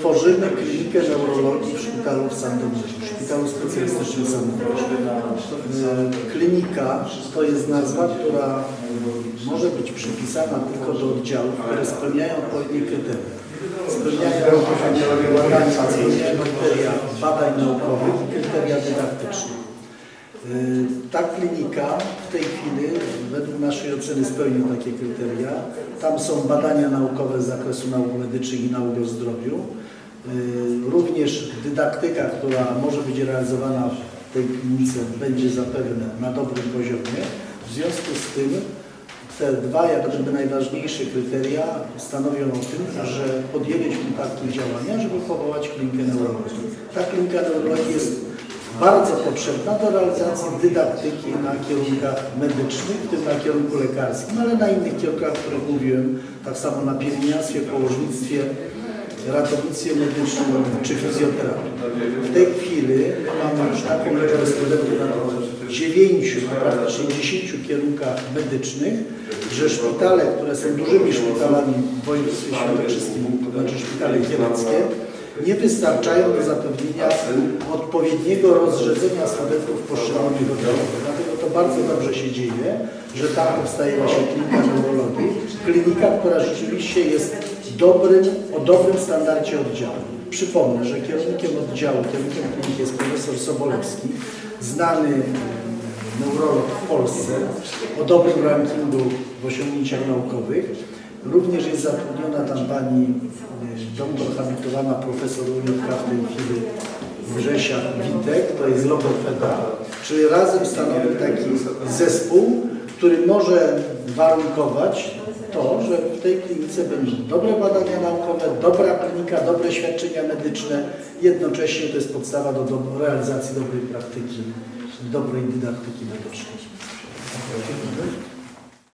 tworzymy klinikę neurologii w szpitalu w Sandomierzu, w szpitalu specjalistycznym Sandomierzu. E, Klinika to jest nazwa, która może być przypisana tylko do oddziałów, które spełniają odpowiednie kryteria. Spełniają spełniają kryteria badań naukowych i kryteria dydaktyczne. Y, Ta klinika w tej chwili, według naszej oceny, spełnia takie kryteria. Tam są badania naukowe z zakresu nauk medycznych i nauk o zdrowiu. Y, Również dydaktyka, która może być realizowana w tej klinice, będzie zapewne na dobrym poziomie. W związku z tym te dwa jak gdyby najważniejsze kryteria stanowią o tym, że podjęliśmy takie działania, żeby powołać klinikę neurologii. Ta klinika neurologii jest bardzo potrzebna do realizacji dydaktyki na kierunkach medycznych, w tym na kierunku lekarskim, ale na innych kierunkach, o których mówiłem, tak samo na pielęgniarstwie, położnictwie, ratownictwie medycznym czy fizjoterapii. W tej chwili mamy już taką liczbę studentów na 9, praktycznie 10 kierunkach medycznych, że szpitale, które są dużymi szpitalami w województwie świętokrzyskim, to znaczy szpitale kieleckie, nie wystarczają do zapewnienia odpowiedniego rozrzedzenia studentów w poszczególnych oddziałach. Dlatego to bardzo dobrze się dzieje, że tam powstaje właśnie klinika neurologii. Klinika, która rzeczywiście jest dobrym, o dobrym standardzie oddziału. Przypomnę, że kierunkiem oddziału, kierunkiem kliniki jest profesor Sobolewski, znany neurolog w Polsce o dobrym rankingu w osiągnięciach naukowych. Również jest zatrudniona tam pani e, doktor habilitowana profesor w tej chwili Grzesia Witek, to jest logopeda, czyli razem stanowi taki zespół, który może warunkować to, że w tej klinice będą dobre badania naukowe, dobra klinika, dobre świadczenia medyczne, jednocześnie to jest podstawa do, do realizacji dobrej praktyki, dobrej dydaktyki medycznej.